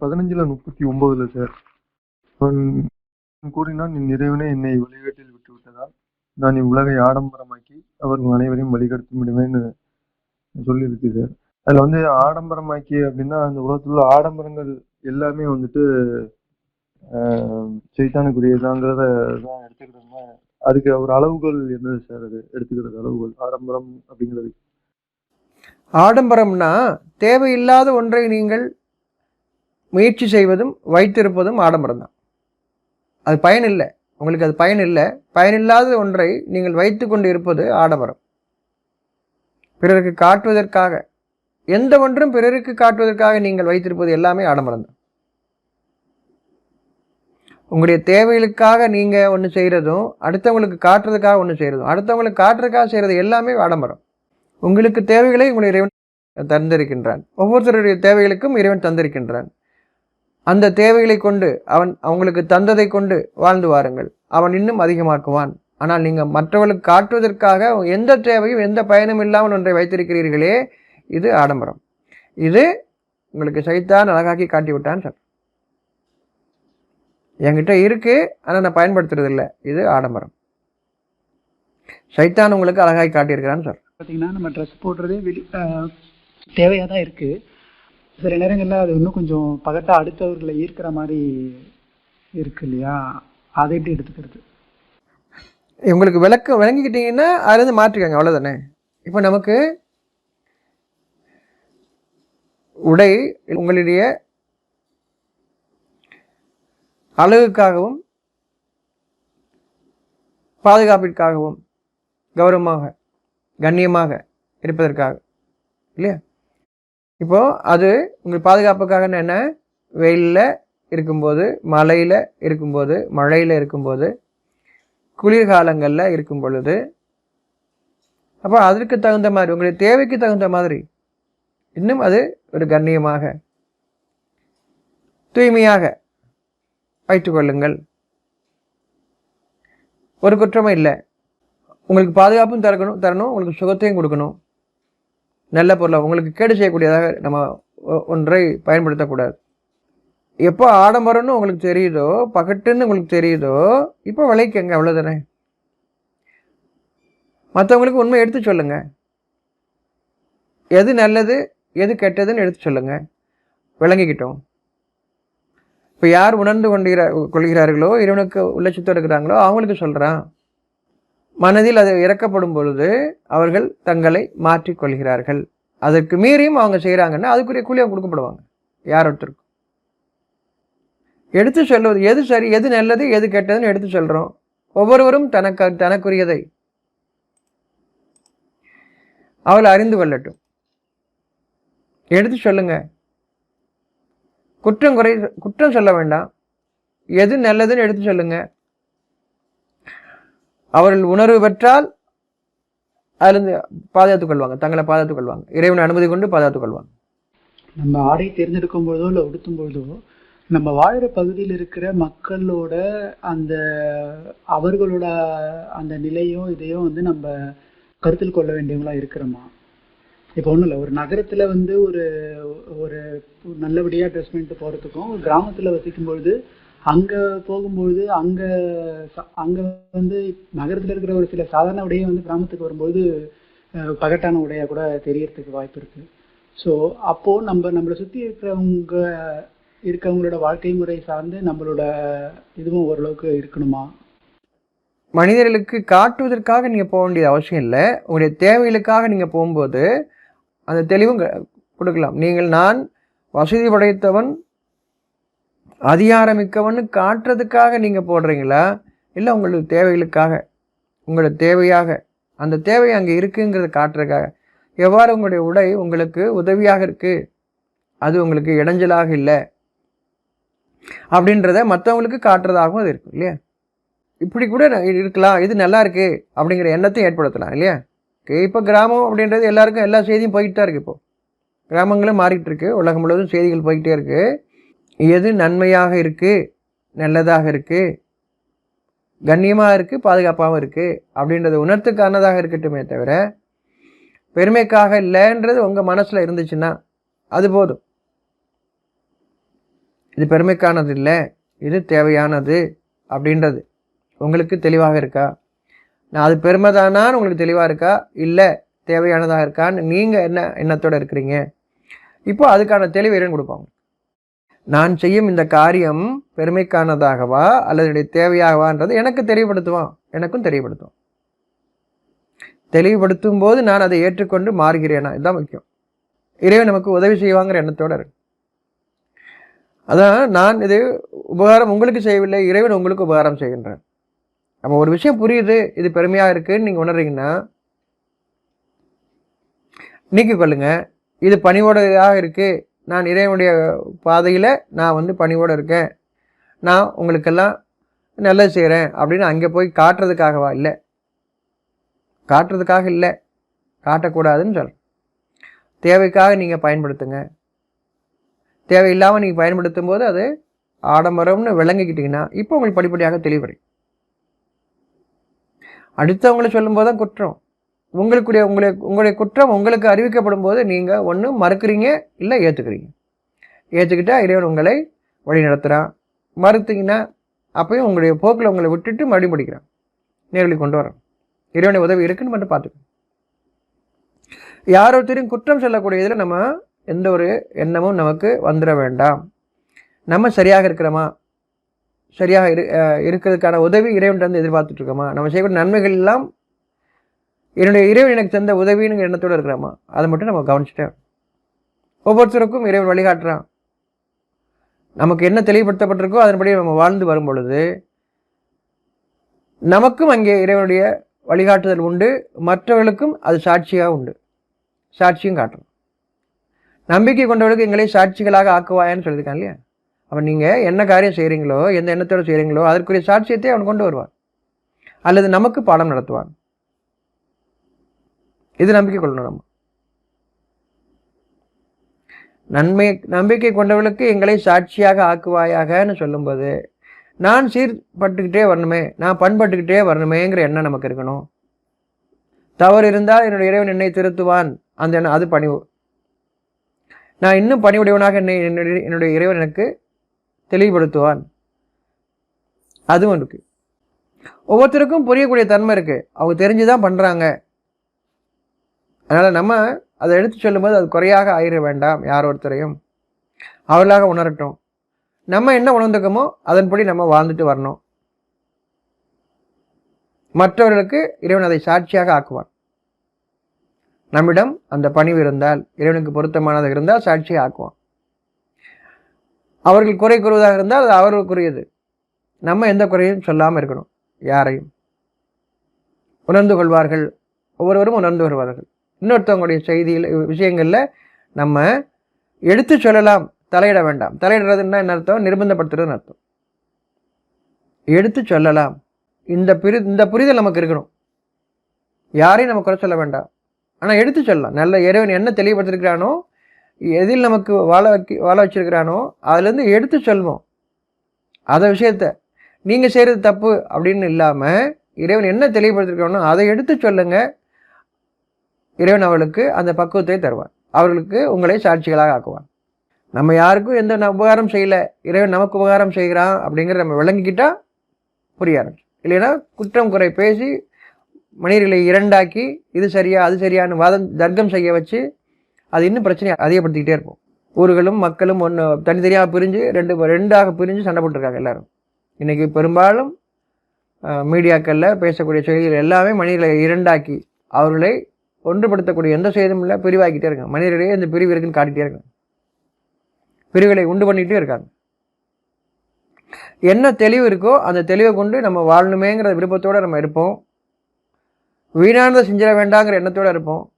பதினஞ்சுல முப்பத்தி ஒன்பதுல சார் கூறினால் கூறினான் என் இறைவனே என்னை வழிகாட்டில் விட்டு விட்டதால் நான் இவ்வுலகை ஆடம்பரமாக்கி அவர்கள் அனைவரையும் வழிகடத்தி விடுவேன்னு சொல்லியிருக்கு சார் அதுல வந்து ஆடம்பரமாக்கி அப்படின்னா அந்த உலகத்துல உள்ள ஆடம்பரங்கள் எல்லாமே வந்துட்டு ஆஹ் சைத்தானுக்குரியதாங்கிறத தான் எடுத்துக்கிட்டோம்னா அதுக்கு ஒரு அளவுகள் என்னது சார் அது? எடுத்துக்கிறது அளவுகள் ஆடம்பரம் அப்படிங்கிறது. ஆடம்பரம்னா தேவையில்லாத ஒன்றை நீங்கள் முயற்சி செய்வதும் வைத்திருப்பதும் ஆடம்பரம் தான். அது பயன் இல்லை. உங்களுக்கு அது பயன் இல்லை. பயனில்லாத ஒன்றை நீங்கள் வைத்து கொண்டு இருப்பது ஆடம்பரம். பிறருக்கு காட்டுவதற்காக எந்த ஒன்றும் பிறருக்கு காட்டுவதற்காக நீங்கள் வைத்திருப்பது எல்லாமே ஆடம்பரம் தான். உங்களுடைய தேவைகளுக்காக நீங்கள் ஒன்று செய்கிறதும் அடுத்தவங்களுக்கு காட்டுறதுக்காக ஒன்று செய்கிறதும் அடுத்தவங்களுக்கு காட்டுறதுக்காக செய்கிறது எல்லாமே ஆடம்பரம். உங்களுக்கு தேவைகளை உங்களுடைய இறைவன் தந்திருக்கின்றான். ஒவ்வொருத்தருடைய தேவைகளுக்கும் இறைவன் தந்திருக்கின்றான். அந்த தேவைகளை கொண்டு அவன் அவங்களுக்கு தந்ததை கொண்டு வாழ்ந்து வாருங்கள். அவன் இன்னும் அதிகமாக்குவான். ஆனால் நீங்கள் மற்றவர்களுக்கு காட்டுவதற்காக எந்த தேவையும் எந்த பயனும் இல்லாமல் ஒன்றை வைத்திருக்கிறீர்களே இது ஆடம்பரம். இது உங்களுக்கு சைத்தான் அழகாக்கி காட்டி விட்டான் சார். என்கிட்ட இருக்கு ஆனால் நான் பயன்படுத்துறது இல்லை இது ஆடம்பரம். சைத்தான் உங்களுக்கு அழகாகி காட்டியிருக்கிறான் சார். பார்த்தீங்கன்னா நம்ம ட்ரெஸ் போடுறதே வெளி தேவையாக தான் இருக்குது சில நேரங்களில் அது இன்னும் கொஞ்சம் பகட்டா அடுத்தவர்களை ஈர்க்கிற மாதிரி இருக்கு இல்லையா? அதை எப்படி எடுத்துக்கிறது? உங்களுக்கு விளக்க விளங்கிக்கிட்டீங்கன்னா அதுலேருந்து மாற்றிக்கோங்க அவ்வளோதானே இப்போ நமக்கு உடை உங்களுடைய அழகுக்காகவும் பாதுகாப்பிற்காகவும் கௌரவமாக கண்ணியமாக இருப்பதற்காக இல்லையா? இப்போது அது உங்கள் பாதுகாப்புக்காக என்ன வெயிலில் இருக்கும்போது மழையில் இருக்கும்போது மழையில் இருக்கும்போது குளிர்காலங்களில் இருக்கும் பொழுது. அப்போ அதற்கு தகுந்த மாதிரி உங்களுடைய தேவைக்கு தகுந்த மாதிரி இன்னும் அது ஒரு கண்ணியமாக தூய்மையாக வைத்துக்கொள்ளுங்கள் ஒரு குற்றமும் இல்லை. உங்களுக்கு பாதுகாப்பும் தரக்கணும் தரணும் உங்களுக்கு சுகத்தையும் கொடுக்கணும். நல்ல பொருளை உங்களுக்கு கேடு செய்யக்கூடியதாக நம்ம ஒ- ஒன்றை பயன்படுத்தக்கூடாது. எப்போ ஆடம்பரம்னு உங்களுக்கு தெரியுதோ பகட்டுன்னு உங்களுக்கு தெரியுதோ இப்போ விளைக்கங்க அவ்வளோதானே மற்றவங்களுக்கு உண்மை எடுத்து சொல்லுங்க. எது நல்லது எது கெட்டதுன்னு எடுத்து சொல்லுங்க. விளங்கிக்கிட்டோம். இப்போ யார் உணர்ந்து கொண்டிற கொள்கிறார்களோ இறைவனுக்கு உள்ளச்சத்தோடு இருக்கிறாங்களோ அவங்களுக்கு சொல்கிறான் மனதில் அது இறக்கப்படும் பொழுது அவர்கள் தங்களை மாற்றிக் கொள்கிறார்கள். அதற்கு மீறியும் அவங்க செய்கிறாங்கன்னா அதுக்குரிய கூலி அவங்க கொடுக்கப்படுவாங்க. யார் ஒருத்தருக்கும்? எடுத்து சொல்வது எது சரி எது நல்லது எது கெட்டதுன்னு எடுத்து சொல்கிறோம் ஒவ்வொருவரும் தனக்கு தனக்குரியதை அவளை அறிந்து கொள்ளட்டும். எடுத்து சொல்லுங்க. குற்றம் குறை குற்றம் சொல்ல வேண்டாம். எது நல்லதுன்னு எடுத்து சொல்லுங்கள் அவர்கள் உணர்வு பெற்றால் அதுலேருந்து பாதுகாத்துக் கொள்வாங்க. தங்களை பாதுகாத்துக் கொள்வாங்க. இறைவனை அனுமதி கொண்டு பாதுகாத்துக் கொள்வாங்க. நம்ம ஆடை தேர்ந்தெடுக்கும் பொழுதோ இல்லை உடுத்தும் பொழுதோ நம்ம வாழ்கிற பகுதியில் இருக்கிற மக்களோட அந்த அவர்களோட அந்த நிலையும் இதையும் வந்து நம்ம கருத்தில் கொள்ள வேண்டியவங்களா இருக்கிறோமா? இப்போ ஒன்றும் இல்லை. ஒரு நகரத்தில் வந்து ஒரு ஒரு நல்லபடியாக ட்ரெஸ் பண்ணிட்டு போகிறதுக்கும் ஒரு கிராமத்தில் வசிக்கும் பொழுது அங்கே போகும்பொழுது அங்கே அங்கே வந்து நகரத்தில் இருக்கிற ஒரு சில சாதாரண உடையை வந்து கிராமத்துக்கு வரும்போது பகட்டான உடையாக கூட தெரியறதுக்கு வாய்ப்பு இருக்குது ஸோ அப்போது நம்ம நம்மளை சுற்றி இருக்கிறவங்க இருக்கவங்களோட வாழ்க்கை முறை சார்ந்து நம்மளோட இதுவும் ஓரளவுக்கு இருக்கணுமா? மனிதர்களுக்கு காட்டுவதற்காக நீங்கள் போக வேண்டியது அவசியம் இல்லை. உங்களுடைய தேவைகளுக்காக நீங்கள் போகும்போது அந்த தெளிவும் க- கொடுக்கலாம். நீங்கள் நான் வசதி படைத்தவன் அதிகாரமிக்கவன் காட்டுறதுக்காக நீங்கள் போடுறீங்களா? இல்லை உங்களுக்கு தேவைகளுக்காக? உங்களோட தேவையாக. அந்த தேவை அங்கே இருக்குங்கிறத காட்டுறதுக்காக. எவ்வாறு உங்களுடைய உடை உங்களுக்கு உதவியாக இருக்குது அது உங்களுக்கு இடைஞ்சலாக இல்லை. அப்படின்றத மற்றவங்களுக்கு காட்டுறதாகவும் அது இருக்கும் இல்லையா? இப்படி கூட இருக்கலாம். இது நல்லா இருக்குது அப்படிங்கிற எண்ணத்தையும் ஏற்படுத்தலாம் இல்லையா? இப்போ கிராமம் அப்படின்றது எல்லாருக்கும் எல்லா செய்தியும் போய்கிட்டு தான் இருக்குது இப்போது கிராமங்களும் மாறிட்டு இருக்கு. உலகம் முழுவதும் செய்திகள் போய்கிட்டே இருக்குது எது நன்மையாக இருக்குது நல்லதாக இருக்குது கண்ணியமாக இருக்குது பாதுகாப்பாகவும் இருக்குது அப்படின்றது உணர்த்துக்கானதாக இருக்கட்டுமே தவிர பெருமைக்காக இல்லைன்றது உங்கள் மனசில் இருந்துச்சுன்னா அது போதும். இது பெருமைக்கானது இல்லை இது தேவையானது அப்படின்றது. உங்களுக்கு தெளிவாக இருக்கா? நான் அது பெருமை தானான்னு உங்களுக்கு தெளிவாக இருக்கா? இல்லை தேவையானதாக இருக்கான்னு நீங்கள் என்ன எண்ணத்தோடு இருக்கிறீங்க? இப்போ அதுக்கான தெளிவு இறைவன் கொடுப்பாங்க. நான் செய்யும் இந்த காரியம் பெருமைக்கானதாகவா அல்லது என்னுடைய தேவையாகவான்றது எனக்கு தெளிவுபடுத்துவான். எனக்கும் தெளிவுபடுத்துவான். தெளிவுபடுத்தும் போது நான் அதை ஏற்றுக்கொண்டு மாறுகிறேனா? இதுதான் முக்கியம். இறைவன் நமக்கு உதவி செய்வாங்கிற எண்ணத்தோடு இருக்கு அதான் நான் இது உபகாரம் உங்களுக்கு செய்யவில்லை இறைவன் உங்களுக்கு உபகாரம் செய்கின்றேன். அப்போ ஒரு விஷயம் புரியுது இது பெருமையாக இருக்குன்னு நீங்கள் உணர்றீங்கன்னா நீக்கிக் கொள்ளுங்கள் இது பணிவோடையாக இருக்குது நான் இறைவனுடைய பாதையில் நான் வந்து பணிவோடு இருக்கேன். நான் உங்களுக்கெல்லாம் நல்லது செய்கிறேன் அப்படின்னு அங்கே போய் காட்டுறதுக்காகவா இல்லை. காட்டுறதுக்காக இல்லை. காட்டக்கூடாதுன்னு சொல்கிறேன் தேவைக்காக நீங்கள் பயன்படுத்துங்க. தேவையில்லாமல் நீங்கள் பயன்படுத்தும் போது அது ஆடம்பரம்னு விளங்கிக்கிட்டிங்கன்னா இப்போ உங்களுக்கு படிப்படியாக தெளிவடை அடுத்தவங்களை சொல்லும்போது தான் குற்றம். உங்களுக்குடைய உங்களை உங்களுடைய குற்றம் உங்களுக்கு அறிவிக்கப்படும் போது நீங்கள் ஒன்று மறுக்கிறீங்க இல்லை ஏற்றுக்கிறீங்க ஏற்றுக்கிட்டால் இறைவன் உங்களை வழி நடத்துகிறான் மறுத்தீங்கன்னா அப்பயும் உங்களுடைய போக்கில் உங்களை விட்டுட்டு மறுபடியும் படிக்கிறான். நேரடி கொண்டு வரான். இறைவனுடைய உதவி இருக்குன்னு மட்டும் பார்த்துக்கணும் யாரொருத்தரையும் குற்றம் சொல்லக்கூடியதில் நம்ம எந்த ஒரு எண்ணமும் நமக்கு வந்துட வேண்டாம். நம்ம சரியாக இருக்கிறோமா? சரியாக இரு இருக்கிறதுக்கான உதவி இறைவன்கிட்ட வந்து எதிர்பார்த்துட்ருக்கோமா நம்ம செய்யக்கூடிய நன்மைகள் எல்லாம் என்னுடைய இறைவன் எனக்கு தந்த உதவின்னு எண்ணத்தோடு இருக்கிறாமா? அதை மட்டும் நம்ம கவனிச்சுட்டேன். ஒவ்வொருத்தருக்கும் இறைவன் வழிகாட்டுறான். நமக்கு என்ன தெளிவுபடுத்தப்பட்டிருக்கோ அதன்படி நம்ம வாழ்ந்து வரும் பொழுது நமக்கும் அங்கே இறைவனுடைய வழிகாட்டுதல் உண்டு மற்றவர்களுக்கும் அது சாட்சியாக உண்டு. சாட்சியும் காட்டணும் நம்பிக்கை கொண்டவர்களுக்கு எங்களை சாட்சிகளாக ஆக்குவாயான்னு சொல்லியிருக்காங்க இல்லையா? அப்போ நீங்கள் என்ன காரியம் செய்கிறீங்களோ எந்த எண்ணத்தோடு செய்கிறீங்களோ அதற்குரிய சாட்சியத்தை அவன் கொண்டு வருவான். அல்லது நமக்கு பாடம் நடத்துவான். இது நம்பிக்கை கொள்ளணும் நம்ம. நன்மை நம்பிக்கை கொண்டவர்களுக்கு எங்களை சாட்சியாக ஆக்குவாயாகன்னு சொல்லும்போது நான் சீர்பட்டுக்கிட்டே வரணுமே நான் பண்பட்டுக்கிட்டே வரணுமேங்கிற எண்ணம் நமக்கு இருக்கணும். தவறு இருந்தால் என்னுடைய இறைவன் என்னை திருத்துவான். அந்த எண்ணம் அது பணிவு. நான் இன்னும் பணிவுடையவனாக என்னை என்னுடைய என்னுடைய இறைவன் எனக்கு தெளிவுபடுத்துவான். அதுவும் இருக்குது ஒவ்வொருத்தருக்கும் புரியக்கூடிய தன்மை இருக்குது அவங்க தெரிஞ்சு தான் பண்ணுறாங்க அதனால் நம்ம அதை எடுத்து சொல்லும்போது அது குறையாக ஆயிட வேண்டாம் யார் ஒருத்தரையும். அவர்களாக உணரட்டும். நம்ம என்ன உணர்ந்துக்கமோ அதன்படி நம்ம வாழ்ந்துட்டு வரணும். மற்றவர்களுக்கு இறைவன் அதை சாட்சியாக ஆக்குவான். நம்மிடம் அந்த பணிவு இருந்தால் இறைவனுக்கு பொருத்தமானதாக இருந்தால் சாட்சியாக ஆக்குவான். அவர்கள் குறை கூறுவதாக இருந்தால் அது அவர்களுக்குரியது. நம்ம எந்த குறையும் சொல்லாமல் இருக்கணும் யாரையும். உணர்ந்து கொள்வார்கள் ஒவ்வொருவரும் உணர்ந்து வருவார்கள். இன்னொருத்தவங்களுடைய செய்தியில் விஷயங்களில் நம்ம எடுத்து சொல்லலாம் தலையிட வேண்டாம். தலையிடுறதுன்னா என்ன அர்த்தம்? நிர்பந்தப்படுத்துறதுன்னு அர்த்தம். எடுத்து சொல்லலாம். இந்த பிரி இந்த புரிதல் நமக்கு இருக்கணும். யாரையும் நம்ம குறை சொல்ல வேண்டாம். ஆனால் எடுத்து சொல்லலாம். நல்ல இறைவன் என்ன தெளிவுபடுத்திருக்கிறானோ எதில் நமக்கு வாழ வைக்க வாழ வச்சிருக்கிறானோ அதுலேருந்து எடுத்து சொல்வோம். அதை விஷயத்த நீங்கள் செய்கிறது தப்பு அப்படின்னு இல்லாமல் இறைவன் என்ன தெளிவுபடுத்திருக்கிறானோ அதை எடுத்து சொல்லுங்கள் இறைவன் அவர்களுக்கு அந்த பக்குவத்தை தருவான் அவர்களுக்கு உங்களை சாட்சிகளாக ஆக்குவான் நம்ம யாருக்கும் எந்த உபகாரம் செய்யலை. இறைவன் நமக்கு உபகாரம் செய்கிறான் அப்படிங்கிறத நம்ம விளங்கிக்கிட்டால் புரிய ஆரம்பிச்சு இல்லைன்னா குற்றம் குறை பேசி மனிதர்களை இரண்டாக்கி இது சரியா அது சரியான்னு வாதம் தர்க்கம் செய்ய வச்சு அது இன்னும் பிரச்சனையை அதிகப்படுத்திக்கிட்டே இருப்போம். ஊர்களும் மக்களும் ஒன்று தனித்தனியாக பிரிஞ்சு ரெண்டு ரெண்டாக பிரிஞ்சு சண்டை போட்டிருக்காங்க எல்லாரும். இன்றைக்கி பெரும்பாலும் மீடியாக்களில் பேசக்கூடிய செய்திகள் எல்லாமே மனிதர்களை இரண்டாக்கி அவர்களை ஒன்றுபடுத்தக்கூடிய எந்த சேதமும் இல்லை பிரிவாகிட்டே இருக்காங்க. மனிதர்களே இந்த பிரிவு இருக்குன்னு காட்டிகிட்டே இருக்காங்க. பிரிவுகளை உண்டு பண்ணிகிட்டே இருக்காங்க. என்ன தெளிவு இருக்கோ அந்த தெளிவை கொண்டு நம்ம வாழணுமேங்கிற விருப்பத்தோடு நம்ம இருப்போம். வீணானதை செஞ்சிட வேண்டாங்கிற எண்ணத்தோடு இருப்போம்.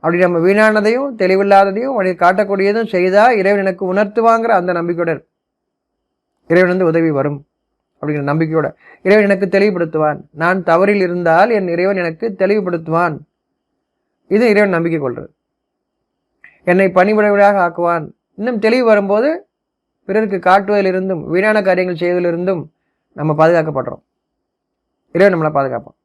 அப்படி நம்ம வீணானதையும் தெளிவில்லாததையும் அவனை காட்டக்கூடியதும் செய்தால் இறைவன் எனக்கு உணர்த்துவாங்கிற அந்த நம்பிக்கையோட இரு. இறைவன் வந்து உதவி வரும் அப்படிங்கிற நம்பிக்கையோட. இறைவன் எனக்கு தெளிவுபடுத்துவான். நான் தவறில் இருந்தால் என் இறைவன் எனக்கு தெளிவுபடுத்துவான். இது இறைவன் நம்பிக்கை கொள்வது என்னை பணிபுடையவராக ஆக்குவான். இன்னும் தெளிவு வரும்போது பிறருக்கு காட்டுவதிலிருந்தும் வீணான காரியங்கள் செய்வதிலிருந்தும் நம்ம பாதுகாக்கப்படுறோம். இறைவன் நம்மளை பாதுகாப்பான்.